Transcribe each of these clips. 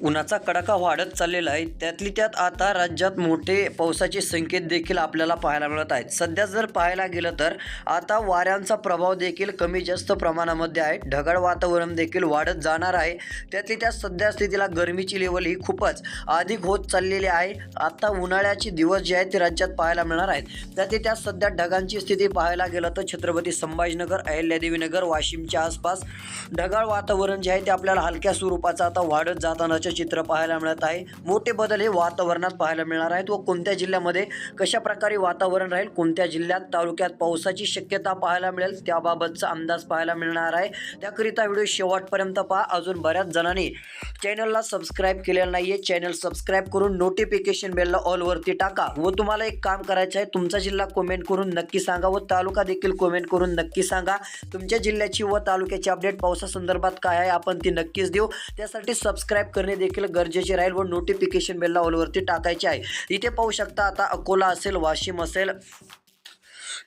उन्हाचा कडाका वाढत चाललेला आहे. त्यातली त्यात आता राज्यात मोठे पावसाचे संकेत देखील आपल्याला पाहायला मिळत आहेत. सध्या जर पाहायला गेलं तर आता वाऱ्यांचा प्रभाव देखील कमी जास्त प्रमाणामध्ये आहे. ढगाळ वातावरण देखील वाढत जाणार आहे. त्यातली त्यात सध्या स्थितीला गरमीची लेवल ही खूपच अधिक होत चाललेली आहे. आता उन्हाळ्याचे दिवस जे आहेत ते राज्यात पाहायला मिळणार आहेत. त्यातली त्यात सध्या ढगांची स्थिती पाहायला गेलं तर छत्रपती संभाजीनगर अहिल्यादेवीनगर वाशिमच्या आसपास ढगाळ वातावरण जे आहे ते आपल्याला हलक्या स्वरूपाचं आता वाढत जातानाचे चित्र पाहायला मिळत आहे. मोठे बदल हे वातावरणात पाहायला मिळणार आहेत व कोणत्या जिल्ह्यामध्ये कशा प्रकारे वातावरण राहील कोणत्या जिल्ह्यात तालुक्यात पावसाची शक्यता पाहायला मिळेल त्याबाबतचा अंदाज पाहायला मिळणार आहे. त्याकरिता व्हिडिओ शेवटपर्यंत पहा. अजून बऱ्याच जणांनी चॅनलला सबस्क्राईब केलेलं नाही आहे चॅनल सबस्क्राईब करून नोटिफिकेशन बेलला ऑलवरती टाका व तुम्हाला एक काम करायचं आहे तुमचा जिल्हा कमेंट करून नक्की सांगा व तालुका देखील कमेंट करून नक्की सांगा. तुमच्या जिल्ह्याची व तालुक्याची अपडेट पावसासंदर्भात काय आहे आपण ती नक्कीच देऊ. त्यासाठी सबस्क्राईब करणे देखील गरजेचे राहील व नोटिफिकेशन बेलला ऑलवरती टाकायचे आहे. इथे पाहू शकता आता अकोला असेल वाशिम असेल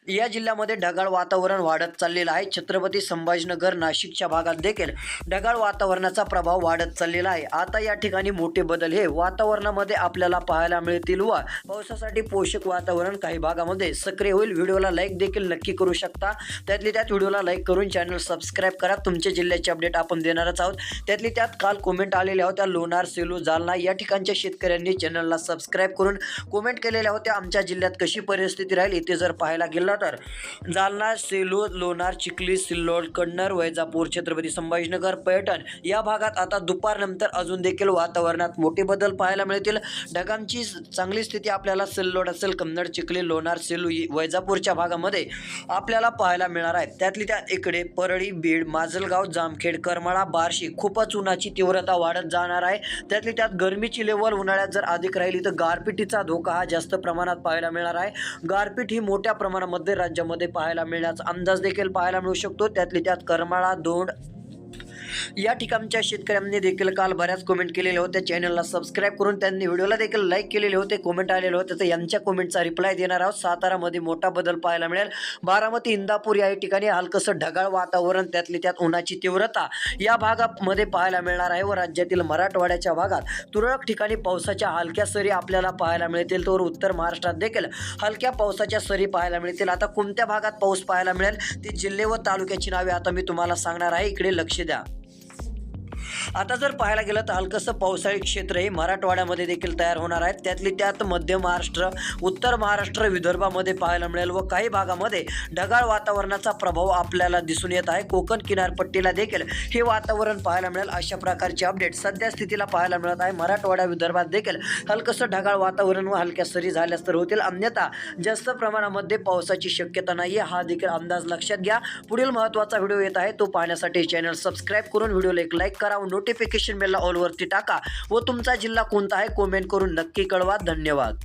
या जिल्ह्यामध्ये ढगाळ वातावरण वाढत चाललेलं आहे. छत्रपती संभाजीनगर नाशिकच्या भागात देखील ढगाळ वातावरणाचा प्रभाव वाढत चाललेला आहे. आता या ठिकाणी मोठे बदल हे वातावरणामध्ये आपल्याला पाहायला मिळतील व पावसासाठी पोषक वातावरण काही भागामध्ये सक्रिय होईल. व्हिडिओला लाईक देखील नक्की करू शकता. त्यातली त्यात व्हिडिओला लाईक करून चॅनल सबस्क्राईब करा. तुमच्या जिल्ह्याचे अपडेट आपण देणारच आहोत. त्यातली त्यात काल कोमेंट आलेल्या होत्या लोणार सेलू जालना या ठिकाणच्या शेतकऱ्यांनी चॅनलला सबस्क्राईब करून कोमेंट केलेल्या होत्या. आमच्या जिल्ह्यात कशी परिस्थिती राहील इथे जर पाहायला गेलं तर? जालना सेलू लोणार चिखली सिल्लोड कन्नर वैजापूर छत्रपती संभाजीनगर पैठण या भागात आता दुपारनंतर अजून देखील वातावरणात मोठे बदल पाहायला मिळतील. ढगांची चांगली स्थिती आपल्याला सिल्लोड असेल कन्नड चिखली लोणार सेलू वैजापूरच्या भागामध्ये आपल्याला पाहायला मिळणार आहे. त्यातली त्यात इकडे परळी बीड माजलगाव जामखेड करमाळा बार्शी खूपच उन्हाची तीव्रता वाढत जाणार आहे. त्यातली त्यात गरमीची लेवल उन्हाळ्यात जर अधिक राहिली तर गारपिटीचा धोका हा जास्त प्रमाणात पाहायला मिळणार आहे. गारपीट ही मोठ्या प्रमाणामध्ये राज्यामध्ये पाहायला मिळण्याचा अंदाज देखील पाहायला मिळू शकतो. त्यातली त्यात करमाळा दोंड या ठिकाणच्या शेतकऱ्यांनी देखील काल बऱ्याच कमेंट केलेल्या होत्या चॅनलला सबस्क्राईब करून त्यांनी व्हिडिओला देखील लाईक केलेले होते कमेंट आलेले होते. तर यांच्या कमेंटचा रिप्लाय देणार आहोत. सातारामध्ये मोठा बदल पाहायला मिळेल. बारामती इंदापूर या ठिकाणी हलकंसं ढगाळ वातावरण त्यातली त्यात उन्हाची तीव्रता या भागामध्ये पाहायला मिळणार आहे व राज्यातील मराठवाड्याच्या भागात तुरळक ठिकाणी पावसाच्या हलक्या सरी आपल्याला पाहायला मिळतील. तर उत्तर महाराष्ट्रात देखील हलक्या पावसाच्या सरी पाहायला मिळतील. आता कोणत्या भागात पाऊस पाहायला मिळेल? ती जिल्हे व तालुक्याची नावे आता मी तुम्हाला सांगणार आहे. इकडे लक्ष द्या. आता जर पाहायला गेलं तर हलकसं पावसाळी क्षेत्र हे मराठवाड्यामध्ये देखील तयार होणार आहेत. त्यातली त्यात मध्य महाराष्ट्र उत्तर महाराष्ट्र विदर्भामध्ये पाहायला मिळेल व काही भागामध्ये ढगाळ वातावरणाचा प्रभाव आपल्याला दिसून येत आहे. कोकण किनारपट्टीला देखील हे वातावरण पाहायला मिळेल. अशा प्रकारचे अपडेट सध्या स्थितीला पाहायला मिळत आहे. मराठवाडा विदर्भात देखील हलकसं ढगाळ वातावरण व हलक्या सरी झाल्यास तर होतील. अन्यथा जास्त प्रमाणामध्ये पावसाची शक्यता नाही हा देखील अंदाज लक्षात घ्या. पुढील महत्त्वाचा व्हिडिओ येत आहे. तो पाहण्यासाठी चॅनल सबस्क्राईब करून व्हिडिओला एक लाईक करा व नोटिफिकेशन बेलला ऑलवरती टाका व तुमचा जिल्हा कोणता आहे कमेंट करून नक्की कळवा. धन्यवाद.